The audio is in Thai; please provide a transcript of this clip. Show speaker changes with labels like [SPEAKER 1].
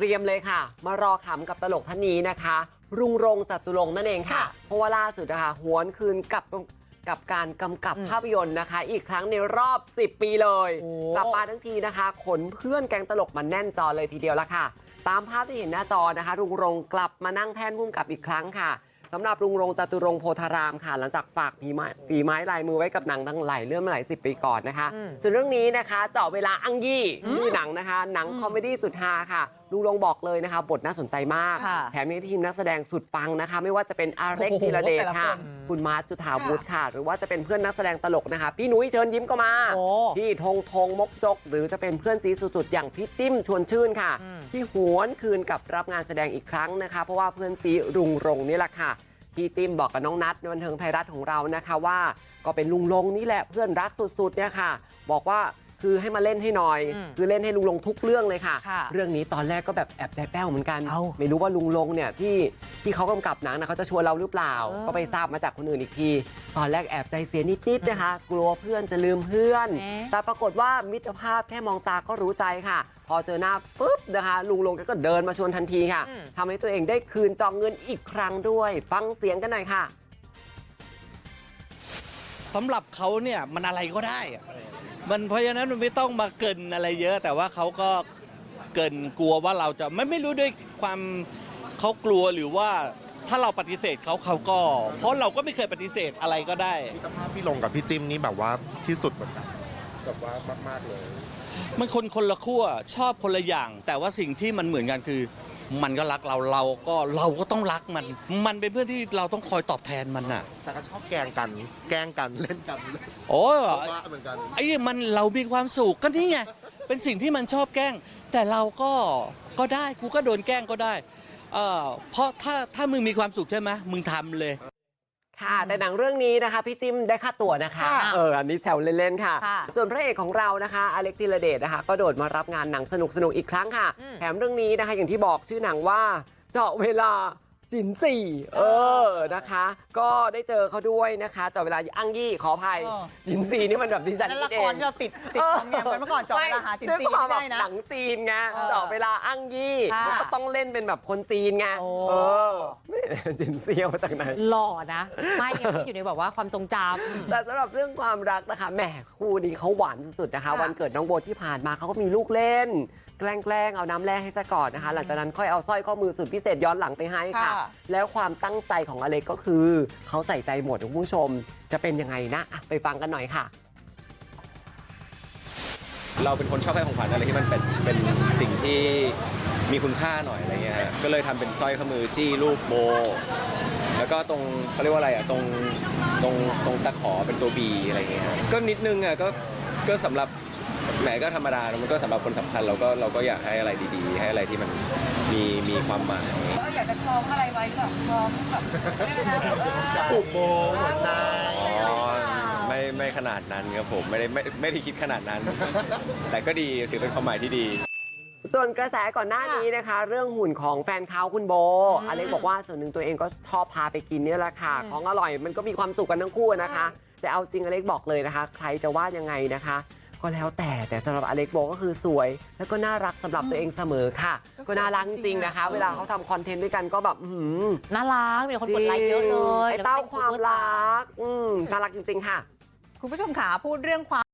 [SPEAKER 1] เตรียมเลยค่ะ มารอขำกับตลกท่านนี้นะคะ รุงรงค์จตุรงค์นั่นเองค่ะ
[SPEAKER 2] ค่ะ
[SPEAKER 1] เพราะว่าล่าสุดนะคะหวนคืนกับกับการกำกับ
[SPEAKER 2] อืม
[SPEAKER 1] ภาพยนตร์นะคะ อีกครั้งในรอบ 10 ปีเลย
[SPEAKER 2] โอ้
[SPEAKER 1] กลับมาทั้งทีนะคะ ขนเพื่อนแก๊งตลกมาแน่นจอเลยทีเดียวละค่ะ ตามภาพที่เห็นหน้าจอนะคะ รุงรงค์กลับมานั่งแท่นพุ่มกับอีกครั้งค่ะ สำหรับรุงรงค์จตุรงค์โพธารามค่ะ หลังจากฝากฝีไม้ฝีไม้ลายมือไว้กับหนังทั้งหลายเรื่องมาหลายสิบปีก่อนนะคะ
[SPEAKER 2] อืม
[SPEAKER 1] ส่วนเรื่องนี้นะคะเจาะเวลาอังยี่ชื่อหนังนะคะ หนังคอมเมดี้สุดฮาค่ะลุงลงบอกเลยนะคะ บทน่าสนใจมาก
[SPEAKER 2] ค่ะ
[SPEAKER 1] แถมยังทีมนักแสดงสุดปังนะคะ ไม่ว่าจะเป็นอาเร็ก
[SPEAKER 2] โอ้โห
[SPEAKER 1] ธีรเดช
[SPEAKER 2] แต่ละ
[SPEAKER 1] ค่ะ
[SPEAKER 2] คน
[SPEAKER 1] คุณมาร์ทจุธาวุฒิค่ะ หรือว่าจะเป็นเพื่อนนักแสดงตลกนะคะ พี่นุ้ยเชิญยิ้มก็มา
[SPEAKER 2] โอ้
[SPEAKER 1] พี่ธงธงมกจก หรือจะเป็นเพื่อนซีสุดๆอย่างพี่จิ้มชวนชื่นค่ะ
[SPEAKER 2] อืม
[SPEAKER 1] ที่หวนคืนกับรับงานแสดงอีกครั้งนะคะ เพราะว่าเพื่อนซีรุงรงนี่แหละค่ะ พี่จิ้มบอกกับน้องนัทในบันเทิงไทยรัฐของเรานะคะว่าก็เป็นลุงลงนี่แหละเพื่อนรักสุดๆเนี่ยค่ะบอกว่า คือให้มาเล่นให้หน่อย
[SPEAKER 2] อืม
[SPEAKER 1] คือเล่นให้ลุงลงทุกเรื่องเลยค่ะ
[SPEAKER 2] ค่ะ
[SPEAKER 1] เรื่องนี้ตอนแรกก็แบบแอบใจแป้วเหมือนกัน
[SPEAKER 2] เอ้า
[SPEAKER 1] ไม่รู้ว่าลุงลงเนี่ยที่ที่เขากำกับหนังนะเขาจะชวนเราหรือเปล่า
[SPEAKER 2] เออ
[SPEAKER 1] ก็ไปทราบมาจากคนอื่นอีกที ตอนแรกแอบใจเสียนิดๆนะคะ กลัวเพื่อนจะลืมเพื่อน
[SPEAKER 2] แหม
[SPEAKER 1] แต่ปรากฏว่ามิตรภาพแค่มองตาก็รู้ใจค่ะ พอเจอหน้าปุ๊บนะคะ ลุงลงแกก็เดินมาชวนทันทีค่ะ
[SPEAKER 2] อืม
[SPEAKER 1] ทำให้ตัวเองได้คืนจองเงินอีกครั้งด้วย ฟังเสียงกันหน่อยค่ะ
[SPEAKER 3] สำหรับเขาเนี่ยมันอะไรก็ได้อะ มันเพราะฉะนั้นมันไม่ต้องมาเกรินอะไรเยอะ แต่ว่าเขาก็เกรินกลัวว่าเราจะไม่ไม่รู้ด้วยความเขากลัวหรือว่าถ้าเราปฏิเสธเขาเขาก็ เพราะเราก็ไม่เคยปฏิเสธอะไรก็ได้
[SPEAKER 4] มิตรภาพพี่ลงกับพี่จิมนี่แบบว่าที่สุดเหมือนกันแบบว่ามาก ๆ เลย
[SPEAKER 3] มันคนคนละขั้วชอบคนละอย่าง แต่ว่าสิ่งที่มันเหมือนกันคือ มันก็รักเราเราก็เราก็ต้องรักมัน มันเป็นเพื่อนที่เราต้องคอยตอบแทนมันอะ
[SPEAKER 4] แต่ก็ชอบแกล้งกัน แกล้งกันเล่นกัน
[SPEAKER 3] โอ้ย
[SPEAKER 4] ว่าเหมือนกัน
[SPEAKER 3] ไอ้นี่มันเรามีความสุขก็นี่ไงเป็นสิ่งที่มันชอบแกล้ง แต่เราก็ก็ได้กูก็โดนแกล้งก็ได้เออเพราะถ้าถ้ามึงมีความสุขใช่ไหมมึงทำเลย
[SPEAKER 1] ค่ะ แต่หนังเรื่องนี้นะคะพี่จิ้มได้ค่าตั๋วนะคะ
[SPEAKER 2] ค่ะ
[SPEAKER 1] เอออันนี้แซวเล่นๆค่ะ
[SPEAKER 2] ค่ะ
[SPEAKER 1] ส่วนพระเอกของเรานะคะอเล็กธีรเดชนะคะ ก็โดดมารับงานหนังสนุกๆอีกครั้งค่ะ
[SPEAKER 2] อืม
[SPEAKER 1] แถมเรื่องนี้นะคะ อย่างที่บอกชื่อหนังว่าเจาะเวลา จินสี่เออนะคะ ก็ได้เจอเขาด้วยนะคะเจาะเวลาอังยี่ขออภัย
[SPEAKER 2] เออ
[SPEAKER 1] จินสี่นี่มันแบบดิฉัน
[SPEAKER 2] นั่น
[SPEAKER 1] คิ
[SPEAKER 2] ละ
[SPEAKER 1] ด
[SPEAKER 2] ค
[SPEAKER 1] เอง
[SPEAKER 2] รที่เราติดติดทำเนียมกันเมื่อก่อนเจาะเวลาหาจินซี
[SPEAKER 1] ด้วยความ
[SPEAKER 2] ไม่
[SPEAKER 1] แบบ
[SPEAKER 2] ได้นะ
[SPEAKER 1] หนังจีนไง
[SPEAKER 2] เออ
[SPEAKER 1] เจาะเวลาอังยี่
[SPEAKER 2] ค่ะ
[SPEAKER 1] เขาก็ต้องเล่นเป็นแบบคนจีนไง
[SPEAKER 2] โอ้
[SPEAKER 1] เออไม่จินซี่เอามาจากไหน
[SPEAKER 5] หล่อนะ ไม่ยังอยู่ในแบบว่าความทรงจำ
[SPEAKER 1] แต่สำหรับเรื่องความรักนะคะแหมคู่นี้เขาหวานสุดๆนะคะวันเกิดน้องโบที่ผ่านมาเขาก็มีลูกเล่น แกล้งๆเอาน้ำแร่ให้ซะก่อนนะคะ หลังจากนั้นค่อยเอาสร้อยข้อมือสุดพิเศษย้อนหลังไปให้ค่ะ
[SPEAKER 2] ค่ะ
[SPEAKER 1] แล้วความตั้งใจของอเล็กก็คือเขาใส่ใจหมดคุณผู้ชม จะเป็นยังไงนะอะไปฟังกันหน่อยค่ะ
[SPEAKER 6] เราเป็นคนชอบให้ของขวัญอะไรที่มันเป็นเป็นสิ่งที่มีคุณค่าหน่อยอะไรเงี้ยฮะก็เลยทำเป็นสร้อยข้อมือจี้รูปโบ แล้วก็ตรงเขาเรียกว่าอะไรอะตรงตรงตรงตะขอเป็นตัวบีอะไรเงี้ยฮะก็นิดนึงอะก็ก็สำหรับ แหมก็ธรรมดานะมันก็สำหรับคนสำคัญเราก็เราก็อยากให้อะไรดีๆ ให้อะไรที่มันมีมีความหมาย
[SPEAKER 7] อยากจะคล้องอะไรไว้แบบคล้องแบบไม่ได้นะแบบเออ
[SPEAKER 4] ผูกโบหัวใจ
[SPEAKER 6] อ๋อไม่ไม่ขนาดนั้นครับผมไม่ได้ไม่ไม่ได้คิดขนาดนั้น แต่ก็ดีถือเป็นความหมายที่ดี
[SPEAKER 1] ส่วนกระแสก่อนหน้านี้นะคะ เรื่องหุ่นของแฟนเขาคุณโบอเล็กบอกว่าส่วนหนึ่งตัวเองก็ชอบพาไปกินเนี่ยแหละค่ะ ของอร่อยมันก็มีความสุขกันทั้งคู่นะคะ แต่เอาจริงอเล็กบอกเลยนะคะ ใครจะว่ายังไงนะคะ ก็แล้วแต่แต่สำหรับอเล็กโบก็คือสวยแล้วก็น่ารักสำหรับตัวเองเสมอค่ะ ก็น่ารักจริงๆนะคะ เวลาเขาทำคอนเทนต์ด้วยกันก็แบบอื้อหือ
[SPEAKER 5] น่ารักมีคนกดไลค์เยอะเลย
[SPEAKER 1] ไอ้เต้าความรักอืมน่ารักจริงๆค่ะ
[SPEAKER 2] คุณผู้ชมขาพูดเรื่องความ